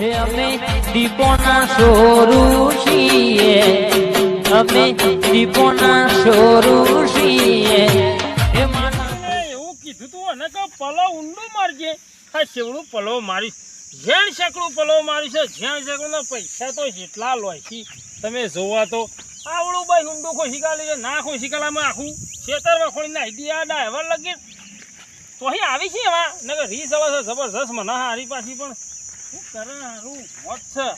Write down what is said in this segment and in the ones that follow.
હે અમે દીપોના સોરુ છીએ. અમે દીપોના સોરું છીએ. હે માતા એવું કીધું તું અને કે પલો ઊંડું મારજે. આ શેવડું પલો મારી જેણ શકડું પલો મારી છે જ્યાં શકડું પૈસા તો જેટલા લોય છે. તમે જોવા તો આવડું ભાઈ ઊંડું કોઈ કાઢી છે, ના ખોસી કાઢામાં આખું ખેતરમાં ખોલી નાખી દી આ ડાયવર લગી તો અહીં આવી છે એમાં. નગર રીસ આવે છે જબરજસ્ત મને હારી પાછી પણ શું કરે હારું મોત છે?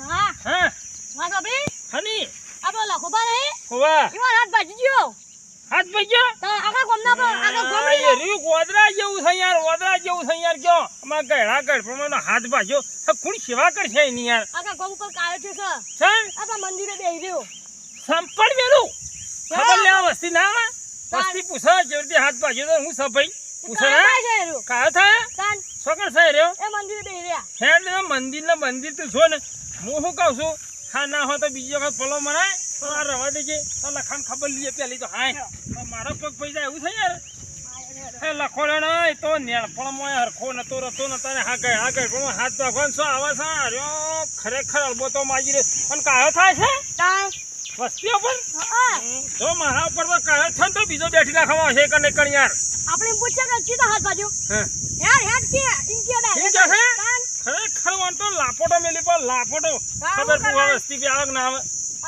હા. હા? વાત આપણી હની આપણો લખો બા નહીં હોવા એમાં હાથ ભાજી ગયો હાથ ભાઈ તો આખા ગોમના પર આખા આ ગોમડી એ રહ્યું ગોદરા જેવું છે યાર ગોદરા જેવું છે યાર કયો? અમાર ગયડા ગળ પ્રમાણનો હાથ ભાજ્યો આ કોણ સેવા કરશે એની યાર? આખા ગોમ ઉપર કાયો છે સર. સર આપણા મંદિરે બેહી રહ્યો. સંપડ વેલું. ખબર લેવા વસ્તી ના આવે? વસ્તી પૂછા જેવી રીતે હાથ ભાજ્યો તો હું સભાઈ પૂછે કાયો થાય? છે એરો. કાયો થાય તાન સોકર થાય રહ્યો? એ મંદિર બેહી રહ્યા. હેડ ને મંદિર ને મંદિર તું છો ને. હું શું કહું છું? હા ના હોય તો બીજી વખત પલો મરાય. તો આ રવા દેજે. તો લખાણ ખબર લઈએ પેલી તો. હાય. તો મારો પગ પૈસા એવું છે યાર? એ લખોડે નહીં તો નેણપણમાં હરખો નતો રતો ન ને હા કઈ હા ગઈ પણ હાથ ભગવાન શું આવે છે? ખરેખર અલબો માજી રે અને કાયો થાય છે? તાન વસ્તીઓ પર તો જો મારા ઉપર તો કહે છે તો બીજો બેઠી રાખવા છે કને કણ યાર. આપણે પૂછ્યા કે ચીતો હાથ બાજુ હે. યાર હેડ કે ઇન કે ડા ઇન કે છે? ખરેખર વાન તો લાપોટો મેલી પર લાપોટો. ખબર પૂવા? વસ્તી બી આવે ના આવે?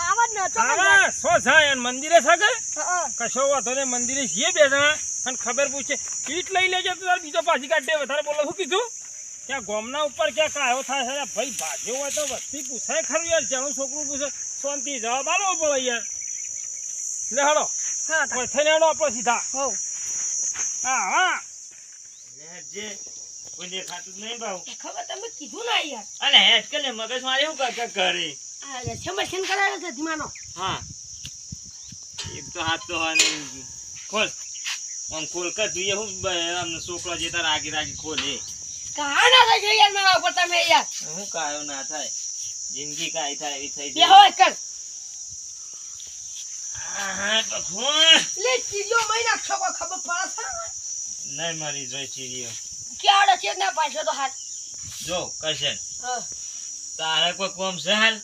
આવત ન તો હા સો જાય મંદિરે સગે હા કશો વાતો ને મંદિરે છીએ બે જણા. અને ખબર પૂછે કીટ લઈ લેજો તો બીજો પાછી કાઢે વધારે બોલો શું કીધું? ત્યાં ગોમના ઉપર ક્યાં કાયો થાય છે ભાઈ ભાગ્યો હોય તો વસ્તી પૂછાય ખરું યાર જેનું છોકરું પૂછે શાંતિ જવાબ આવો પડે યાર. લે હડો. હા થઈને હડો આપણે સીધા. હો હા. હા જે કોઈ દેખાતું નહીં ભાવ ખબર તમે કીધું ના યાર. અને હેડ કે ને મગજ મારે એવું કાકા કરે આ સમસ્યા કરાયો છે ધીમાનો. હા. એક તો હાથ તો હા નહીં ખોલ. આમ ખોલ કર જોઈએ હું આમ છોકરો જે તારા આગી રાગી ખોલે. કહા ના થાય છે યાર મારા ઉપર તમે યાર. હું કાયો ના થાય? જિંદગી કાઈ થાય એવી થઈ બે હોય કર હા ભગવાન લે ચીજો મહી નાખશો ખબર પડે છે? નહીં મારી જોઈ ચીરીઓ ક્યારે છે? ના પાછો તો હાથ જો કરશે. હા. તારે કોઈ કોમ છે હાલ?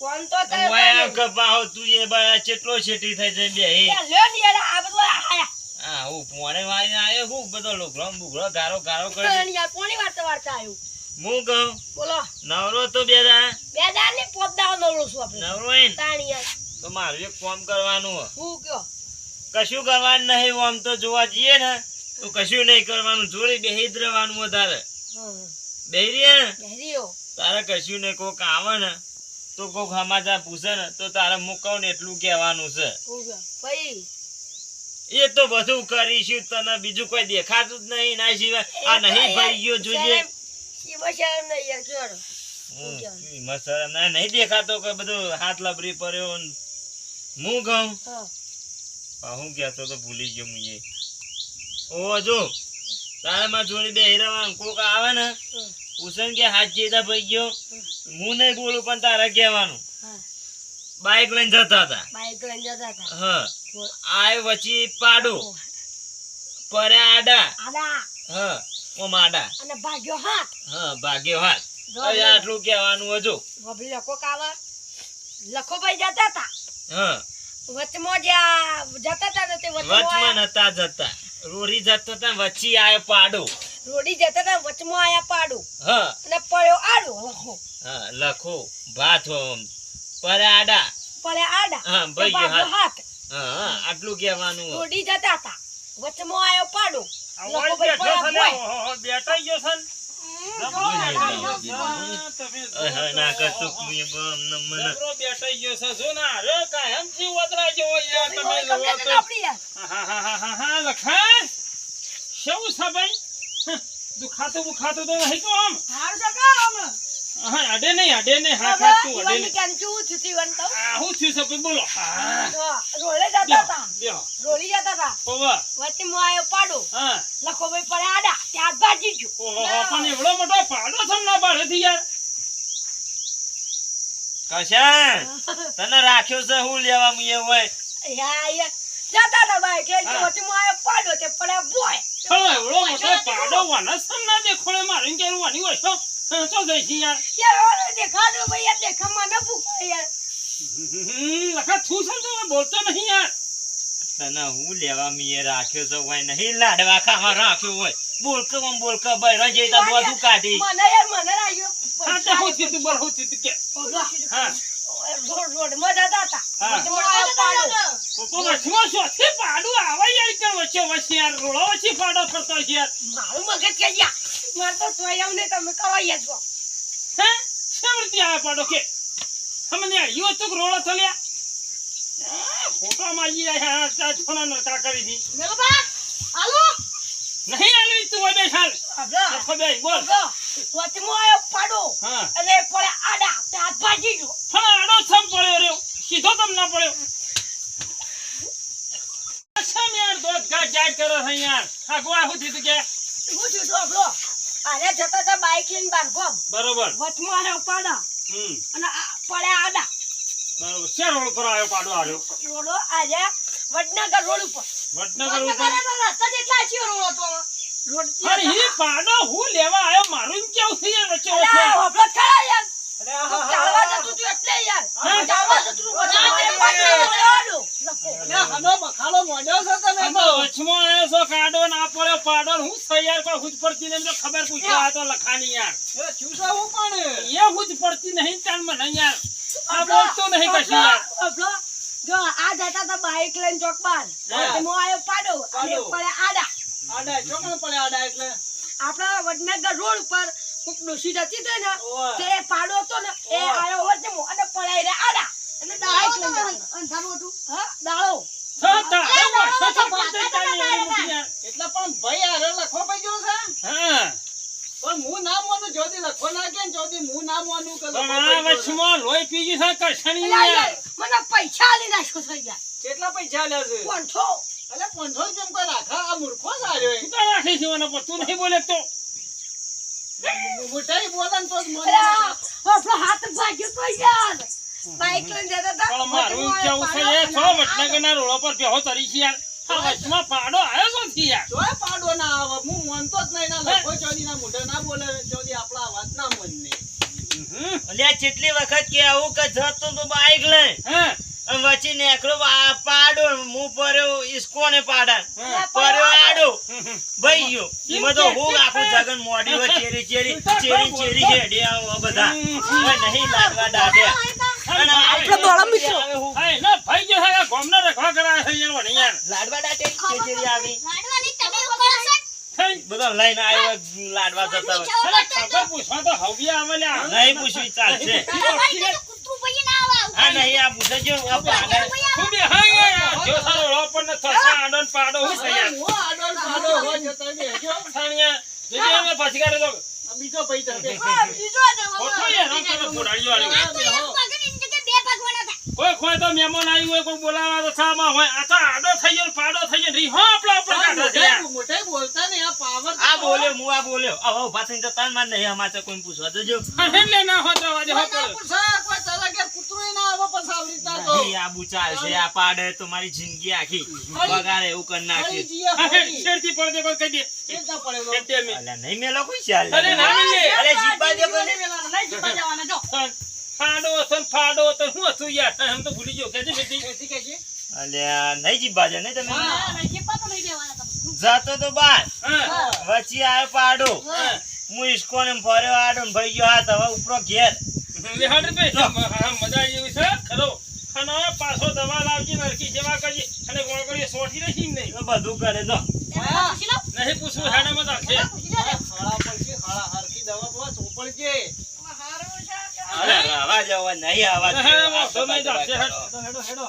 કોણ તો વાયા કપાહો તું એ બાયા ચેટલો છેટી થઈ જાય બે લ્યો યાર આ બધું આયા. હા હું પોણે વાળીને આવ્યો હું બધો લુગડો બુઘરો ગારો ગારો કરે પણ યાર પોણી વાર્તા વાર્તા આવ્યો હું કહું? બોલો. નવરો તો બે દા બે દા ને પોત દા નવરો છું આપણે. નવરો એ ને? તાણી યાર. તો મારું એક ફોર્મ કરવાનું હે. હું કયો? કશું કરવાનું નહીં આમ તો જોવા જઈએ ને તો કશું નહીં કરવાનું. જોડી બેહી જ રહેવાનું વધારે. બેહરી ને? તારે કશું નહીં કોક આવે ને તો કોક સમાચાર પૂછે ને તો તારે મુકાવ ને એટલું કહેવાનું છે. ભાઈ એ તો બધું કરીશું તને બીજું કોઈ દેખાતું જ નહીં ના સિવાય. આ નહીં ભાઈ ગયો જોજે. ના નહીં દેખાતો કે બધું હાથ લબરી પડ્યો હું કહું? હું. કહેતો તો ભૂલી ગયો હું એ. ઓ જો તારે માં જોડી બે હીરામાં કોક આવે ને પૂછન કે હાથ ચેતા ભાઈ ગયો. હું નહીં બોલું પણ તારે કહેવાનું. બાઈક બાઇક લઈને જતા હતા. લઈને જતા હતા. હા. આય વચી પાડો. પરે આડા. આડા. હા. ઓમ આડા. અને ભાગ્યો હાથ. હા ભાગ્યો હાથ. હવે આટલું કહેવાનું હજો. ભભી લખો કાવા લખો ભાઈ જતા હતા. હા. વચમાં જ્યાં જતા હતા તે વચમાં હતા જતા. રોરી જતા હતા વચ્ચે આયો પાડો. રોડી જતા હતા વચમાં આયા પાડો. હા. અને પડ્યો આડો. લખો હા લખો. ભાત પર આડા. પડે આડા હા, ભાગ્યો હાથ. હા આટલું કહેવાનું હે. જતા હતા વચમાં આયો પાડો લોકો ભાઈ પડ્યા ઓહો, ગયો છે ને. કરતો કુંએ બમ ન મને. ગયો છે, જો ને, અરે કાયમથી વતરા જેવો યાર તમે કોઈ તો. હા, હા, હા, હા, હા, લખા. શું છે ભાઈ? હં, દુખાતું બુખાતું તો નહીં તો આમ. હા આમ? હા, અડે નહીં, અડે નહીં, હા, હવે ખાતું, અડે નહીં. કેમ કેવું થયું તું તો? આ, શું થયું છે બોલો. હા, જો, જતા લ્યો, હતા લ્યો. રોડી જતા હતા પૌવા. આયો પાડો હા. લખો ભાઈ પડે આડા ત્યાં ભાજી ગયો ઓહો, પણ એવડો મોટો પાડો છે ને ના પાડેથી યાર. કશાય તને રાખ્યો છે હું લેવા મુએ હોય યા, યા. જતા હતા ભાઈ લઈને વચ્ચે વચમાં આયો પાડો તે પડ્યા બોય એવડો મોટો પાડો વનસ ના દેખોડે મારીને કે વાની હોય છો શું થઈ છે યાર? યાર ઓલો દેખાડો ભાઈ યાર દેખામાં ન ભૂખો યાર. લખા છું છે? તો બોલતો નહીં યાર. તને હું લેવા મીએ રાખ્યો છે હોય નહીં લાડવા ખાવા રાખ્યો હોય. બોલક આમ બોલક તો બધું કાઢી. મને યાર મને રાખ્યો. હા તો હું તું બોલ હું તું કે. હા. રોડ રોડમાં જતા હતા. હા. પાડો. તો વચમાં શોથી પાડું આવે. યાર કે વચ્ચે વચ્ચે યાર રોડો વચ્ચે પાડો ફરતો છે યાર. મારું મગજ કે યાર માર તો સ્વયં ને તમે કવાઈ છો. હે? શેવડતી આવે પાડો કે? અમને આવ્યો તો રોડો થલ્યા ફોટો માજી ચાર છોના નરકા કરી દી. મેલબા હાલો? નહીં આલવી તું હવે બેસાલ લખો બે બોલ. વચમાં આયો પાડો. હા. અને પડે આડા તે હાથ ભાજી ગયો. પણ આડો સમ પડ્યો રહ્યો. સીધો તમ ના પડ્યો અચ્છા મેં યાર દોત કરો છે યાર. આ ગોવા હું થયું કે? શું થયું તું અબલો આરે જતા બાઈક લઈને બાર ગોમ બરોબર. વચમાં આવ્યો પાડા. હમ. અને પડે આડા. બરોબર. શેર રોડ પર આવ્યો પાડો આવ્યો રોડો આજે વડનગર રોડ ઉપર. વડનગર ઉપર? રસ્તા જેટલા છે રોડ હતો. રોડ અરે હી પાડો હું લેવા આવ્યો મારું કેવું થઈ જાય વચ્ચે ખરા યાર. તું ચાલવા જતું તું એટલે યાર. ચાલવા જતું તું. વચમાં તે પાડો રોડો. લપો. આમાં વચમાં આવ્યો છો કાઢો ના પડ્યો પાડો હું થઈ યાર હુજ પડતી નહીં ખબર પૂછવા આ તો લખાની યાર. એ હુજ પડતી નહીં તાણ મને યાર. આ બોલતો નહીં કશું યાર. હોભળો. જો આ જતા હતા બાઈક લઈને ચોક બાર હા. એમાં પાડો અને પડે. આડા. આડા ચોકણ પડે આડા એટલે? આપણા વડનગર રોડ પર કોક ડોશી જતી હતી ને તે પાડો હતો ને એ આયો આવ્યો અને પડાઈ રે આડા. અને બાઈક લઈને અંધારું હતું? હા દાળો એટલે પણ ભાઈ હારે લખો પડી ગયો છે? હા. પણ હું ના માનું જોદી લખો ના કે જોદી હું ના માનું કે પણ આ પડી ગયો છે. વચમાં લોહી પી ગયું છે કરશણી અલા, યાર યાર, મને પૈસા આલી નાખ્યો છે યાર કેટલા પૈસા લ્યા છે? પાંચસો. અલે પાંચસો રૂપિયા કોઈ રાખા? આ મૂર્ખો સાર્યો એ. તું રાખી છે મને પણ? તું નહીં બોલે તો. મોટાઈ બોલે તો જ મને આપણો હાથ ભાગ્યો તો યાર. બાઈક લઈને જતા હતા. પણ મારું કેવું છે એ છો વડનગરના રોડો પર બેહો તરી છે યાર. આ વચમાં પાડો આવ્યો છો થી યાર? જોય પાડો ના આવે. હું માનતો જ નહીં. ના લખો ચોદી ના મોઢે ના બોલે. ચોદી આપણા વાત ના મનને અલ્યા કેટલી વખત કે આવું કે જતો તો બાઈક લઈ. હા? અને વચ્ચે નેકળો પાડો હું પડ્યો ઈસકોને પાડા. પર્યો પડ્યો આડો. હમ, હમ. ભાઈ ગયો. એમાં તો હું આખું જગન મોડી ચેરી ચેરી ચેરી ચેરી હેડી આવો બધા. નહીં લાગવા અને દોડો મિત્રો. હું. ભાઈ જે છે ગોમને રખવા કરાવે છે યાર વળી યાર લાડવા ડાટે ચેરી આવી લાડવાની તમે છો? થઈ. બધા લઈને આવ્યો લાડવા જતા હોય ખબર પૂછવા તો હવ્ય આવે લ્યા. નહીં પૂછવી ચાલશે તો કૂતરું ભાઈ ના આવે હા નહીં આ પૂછે જો આ પાડા તું હા યાર. જો સારો રોડ પર ને થશે આડન પાડો હું યાર. હું આડન ને પાડો હોય જતા જો સાણિયા, જો અમે પછી કરે તો બીજો પૈસા. બીજો હતો, ખોટો યાર, આમ તમે ફોડાડ્યો આ તો એક પગની જગ્યાએ બે ભગવાન હતા કોઈ કોઈ તો મહેમાન હોય કોઈ બોલાવા તો સામા હોય. આ તો આડો થઈ ગયો પાડો થઈ ગયો રીહો આપણો આપણો કાઢો મોટાઈ બોલતા ને આ પાવર આ બોલ્યો હું આ બોલ્યો. હવે ઊભા થઈને જતા ને મારે નહીં અમારે કોઈ પૂછવા તો જો એટલે ના હો રવા દે, હો ના કોઈ તારા ઘેર કૂતરો ના આવો પણ સાવરીતા તો. નહીં આ બુચાર છે આ પાડે તો મારી જિંદગી આખી. બગાડે એવું કર નાખી. શેરથી પડ દે કહી દે. કેટલા પડેલો? એટલે નહીં મેલો કોઈ ચાલે અરે ના મેલે. અરે જીપા દે કોઈ નહીં જીપા જવાના, જો. ફાડો હતો ફાડો હતો શું હતું યાર? એમ તો ભૂલી ગયો. કેજે બેટી. કેસી કેસી? અલ્યા નહીં જીભા દે નહીં તમે? હા. તો નહીં દેવાના તમે. જાતો તો બાર. વચ્ચે આવ્યો પાડો. હા. ઈસકોને ફર્યો આડો ને ભાઈ ગયો હાથ હવે ઉપરો ઘેર. લે હાડ બે. હા, મજા આવી છે. ખરો. અને પાછો દવા લાવજી નરકી જેવા કરજી અને ગોળગોળી સોટી રહી ને નહીં. બધું કરે તો એમાં પૂછી નહીં પૂછવું હેડામાં મત આખે. પૂછી હાળા પડશે, હાળા હરખી અરે આવા જવા નહીં આવા સમય દો